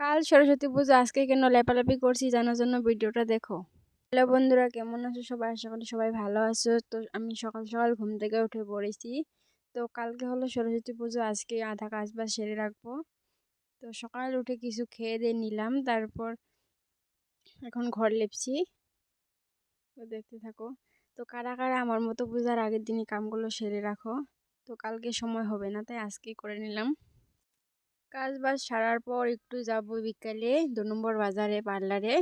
কাল সরস্বতী পুজো, আজকে কেন লেপালেপি করছি জানার জন্য ভিডিওটা দেখো। হ্যালো বন্ধুরা, কেমন আছো সবাই? আশা করি সবাই ভালো আছো। তো আমি সকাল সকাল ঘুম থেকে উঠে পড়েছি। তো কালকে হলো সরস্বতী পুজো, আজকে আধা কাজ বা সেরে রাখব। তো সকাল উঠে কিছু খেয়ে দিয়ে নিলাম, তারপর এখন ঘর লেপছি। তো দেখতে থাকো। তো কারা কারা আমার মতো পূজার আগের দিনই কামগুলো সেরে রাখো? তো কালকে সময় হবে না, তাই আজকেই করে নিলাম। কাজ বাজ সারার পর একটু যাব বিকালে দু নম্বর বাজারে, পার্লারে।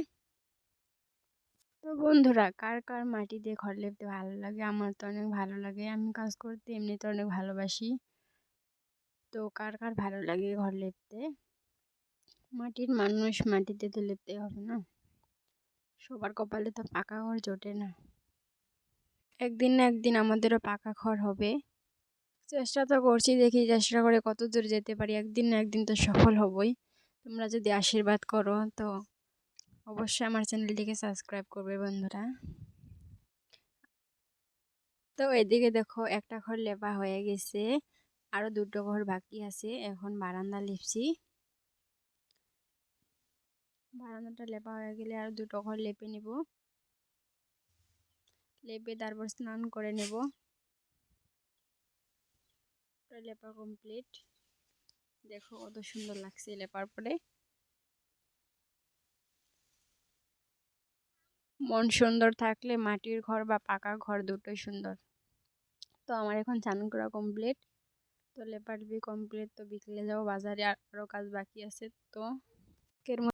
তো বন্ধুরা, কার কার মাটি দিয়ে ঘর লেপতে ভালো লাগে? আমার তো অনেক ভালো লাগে। আমি কাজ করতে এমনিতে অনেক ভালোবাসি। তো কার কার ভালো লাগে ঘর লেপতে? মাটির মানুষ মাটিতে তো লেপতে হবে না। সবার কপালে তো পাকা ঘর জোটে না। একদিন না একদিন আমাদেরও পাকা ঘর হবে। চেষ্টা তো করছি দেখি, চেষ্টা করে কত দূর যেতে পারি। একদিন না একদিন তো সফল হবই। তোমরা যদি আশীর্বাদ করো, তো অবশ্যই আমার চ্যানেলটিকে সাবস্ক্রাইব করবে বন্ধুরা। তো এদিকে দেখো, একটা ঘর লেপা হয়ে গেছে। আরও দুটো ঘর বাকি আছে। এখন বারান্দা লিপছি। বারান্দাটা লেপা হয়ে গেলে আর দুটো ঘর লেপে নিব। লেপে তারপর স্নান করে নেব। লেপা কমপ্লিট দেখো কত সুন্দর লাগছে লেপার পরে। মন সুন্দর থাকলে মাটির ঘর বা পাকা ঘর দুটোই সুন্দর। তো আমার এখন চান করা কমপ্লিট তো লেপার বি কমপ্লিট তো বিকেলে যাব বাজারে আরও কাজ বাকি আছে, তো